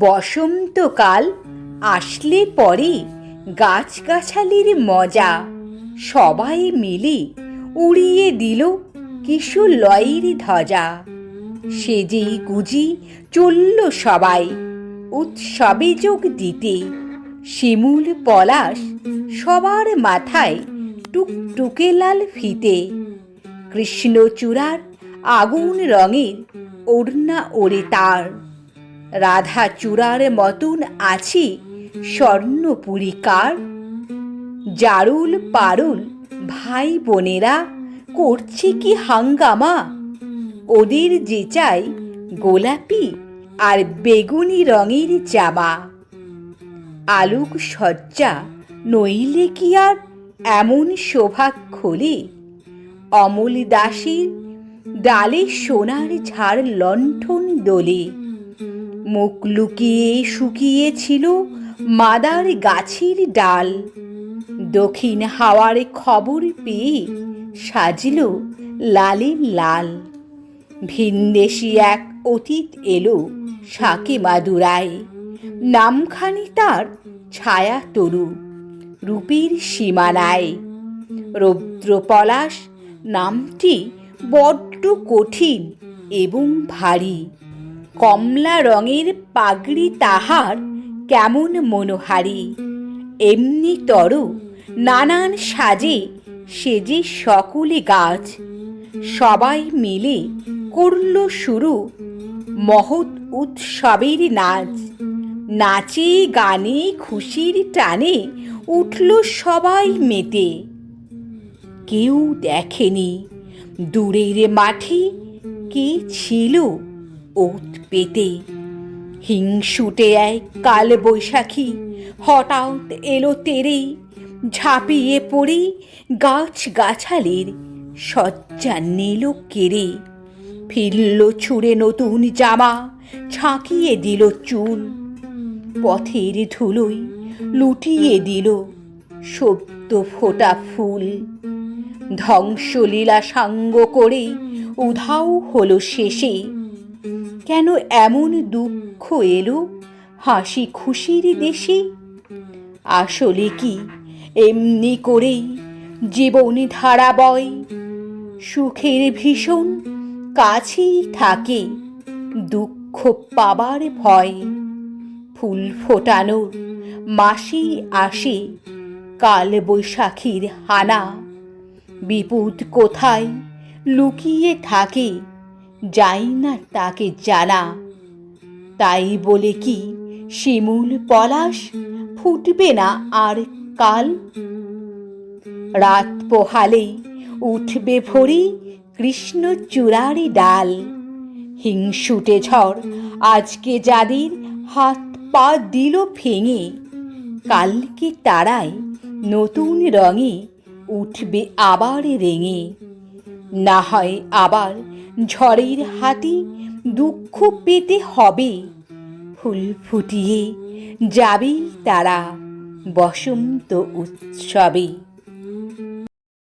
বসন্তকাল আসলে পরে গাছগাছালির মজা। সবাই মিলে উড়িয়ে দিল কিশু লয়ের ধ্বজা। সেজেই গুজি চলল সবাই, উৎসবে যোগ দিতে। শিমুল পলাশ সবার মাথায় টুকটুকে লাল ফিতে। কৃষ্ণচূড়ার আগুন রঙের ওড়না ওড়ে তার। রাধা চূড়ার মতন আছি স্বর্ণপুরিকার জারুল পারুল, ভাই বোনেরা, করছে কি হাঙ্গামা? ওদের যে চাই গোলাপি আর বেগুনি রঙের জামা আলোক সজ্জা নইলে কি আর এমন শোভা খোলে? অমল দাসীর ডালে সোনার ঝাড় লণ্ঠন দোলে। মুখ লুকিয়ে শুকিয়েছিল মাদার গাছের ডাল। দক্ষিণ হাওয়ার খবর পেয়ে সাজল লালে লাল। ভিনদেশি এক অতীত এলো সাকে মাদুরায়। নামখানি তার ছায়া তরু রূপের সীমানায়। রৌদ্রপলাশ নামটি বড্ড কঠিন এবং ভারী। কমলা রঙের পাগড়ি তাহার কেমন মনোহারী। এমনি তর নানান সাজে সেজে সকলে গাছ। সবাই মিলে করল শুরু মহৎ উৎসবের নাচ। নাচে গানে খুশির টানে উঠল সবাই মেতে। কেউ দেখেনি দূরের মাঠে কে ছিল ওত পেতে। হিংসুটে এক কাল বৈশাখী হঠাৎ এলো তেরে। ঝাঁপিয়ে পড়ে গাছ গাছালির সজ্জা নিল কেড়ে। ফিরল ছুঁড়ে নতুন জামা ছাঁকিয়ে দিল চুল। পথের ধুলোই লুটিয়ে দিল সদ্য ফোটা ফুল। ধ্বংসলীলা সাঙ্গ করে উধাও হলো শেষে। কেন এমন দুঃখ এলো? হাসি খুশির দেশে? আসলে কি এমনি করেই জীবন ধারা বয় সুখের ভীষণ কাছেই থাকে দুঃখ পাবার ভয়। ফুল ফোটানোর মাসেই আসে কাল বৈশাখীর হানা। বিপদ কোথায় লুকিয়ে থাকে যাই না তাকে জানা তাই বলে কি, শিমুল পলাশ, ফুটবে না আর কাল? রাত পোহালেই উঠবে ভরি কৃষ্ণ চূড়ারি ডাল। হিংসুটে ঝড় আজকে যাদের হাত পা দিল ভেঙে, কালকে তারাই নতুন রঙে উঠবে আবার রেঙে। না হয় আবার ঝড়ের হাতি দুঃখ পেতে হবে। ফুল ফুটিয়ে যাবে তারা বসন্ত উৎসবে।